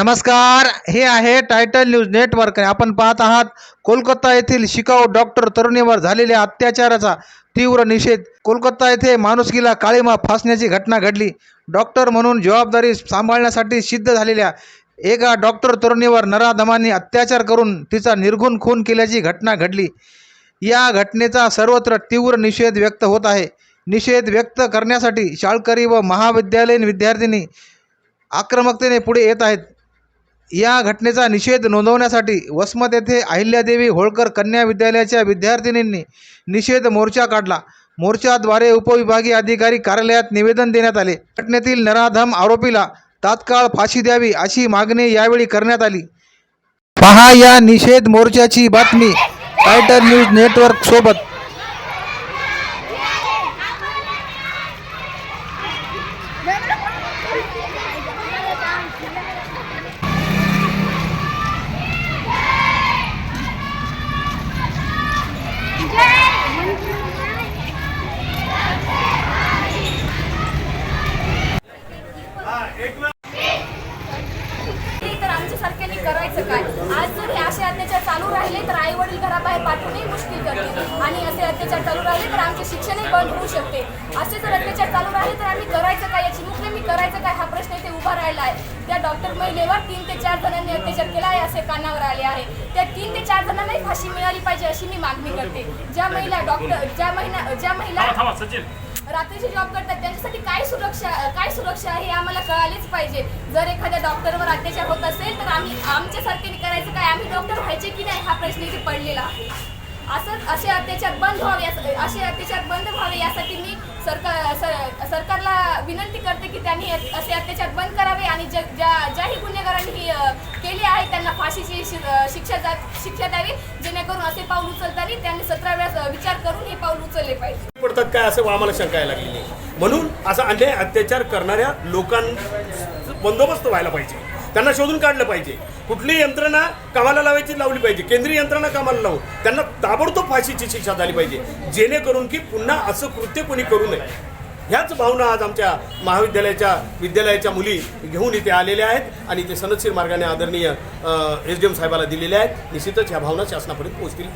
नमस्कार. हे आहे टायटल न्यूज नेटवर्क आपण पाहत आहात कोलकाता येथील शिकाऊ डॉक्टर तरुणीवर झालेल्या अत्याचाराचा तीव्र निषेध. कोलकाता येथे माणुसकीला काळीमा फासण्याची घटना घडली. डॉक्टर म्हणून जबाबदारी सांभाळण्यासाठी सिद्ध झालेल्या एका डॉक्टर तरुणीवर नराधमांनी अत्याचार करून तिचा निर्घुण खून केल्याची घटना घडली. या घटनेचा सर्वत्र तीव्र निषेध व्यक्त होत आहे. निषेध व्यक्त करण्यासाठी शाळकरी व महाविद्यालयीन विद्यार्थिनी आक्रमकतेने पुढे येत आहेत. या घटनेचा निषेध नोंदवण्यासाठी वसमत येथे अहिल्यादेवी होळकर कन्या विद्यालयाच्या विद्यार्थिनींनी निषेध मोर्चा काढला. मोर्चाद्वारे उपविभागीय अधिकारी कार्यालयात निवेदन देण्यात आले. घटनेतील नराधम आरोपीला तात्काळ फाशी द्यावी अशी मागणी यावेळी करण्यात आली. पहा या निषेध मोर्चाची बातमी टायटल न्यूज नेटवर्क सोबत. तर आमच्या सारख्यांनी करायचं काय? आज जर हे असे अत्याचार चालू राहिले तर आई वडील घराबाहेर पाठवणंही मुश्किल करते आणि असे अत्याचार चालू राहिले तर आमचे शिक्षणही बंद होऊ शकते. असे जर अत्याचार चालू राहिले तर आम्ही करायचं काय? याची मुख्य मी करायचं काय? हा प्रश्न इथे उभा राहिला आहे. त्या डॉक्टर महिलेवर तीन ते चार जणांनी अत्याचार केला आहे असे कानावर आले आहे. त्या तीन ते चार जणांनाही फाशी मिळाली पाहिजे अशी मी मागणी करते. ज्या महिला डॉक्टर ज्या महिला ज्या महिला रात्रीची जॉब करतात त्यांच्यासाठी काय सुरक्षा काय सुरक्षा आहे हे आम्हाला कळालीच पाहिजे. जर एखाद्या डॉक्टरवर अत्याचार होत असेल तर आम्ही आमच्यासारखे करायचं काय? आम्ही डॉक्टर व्हायचे की नाही हा प्रश्न इथे पडलेला आहे. असं असे अत्याचार बंद व्हावे असे अत्याचार बंद व्हावे यासाठी मी सरकार सर- सरकारला विनंती करते की त्यांनी असे अत्याचार बंद करावे आणि ज- ज्या ज्याही गुन्हेगारांनी केली आहे त्यांना फाशीची शिक्षा जा- शिक्षा द्यावी जेणेकरून असे पाऊल उचलताना त्यांनी सतरा वेळा विचार करून हे पाऊल उचलले पाहिजे. करतात काय असं आम्हाला शंका यायला लागलेली आहे. म्हणून असा अन्याय अत्याचार करणाऱ्या लोकांचा बंदोबस्त व्हायला पाहिजे. त्यांना शोधून काढलं पाहिजे. कुठली यंत्रणा कामाला लावायची लावली पाहिजे. केंद्रीय यंत्रणा कामाला लावून त्यांना ताबडतोब फाशीची शिक्षा झाली पाहिजे. जेणेकरून की पुन्हा असं कृत्य कोणी करू नये. ह्याच भावना आज आमच्या महाविद्यालयाच्या विद्यालयाच्या मुली घेऊन इथे आलेल्या आहेत आणि ते सनदशीर मार्गाने आदरणीय एस डी एम साहेबाला दिलेल्या आहेत. निश्चितच ह्या भावना शासनापर्यंत पोहोचतील.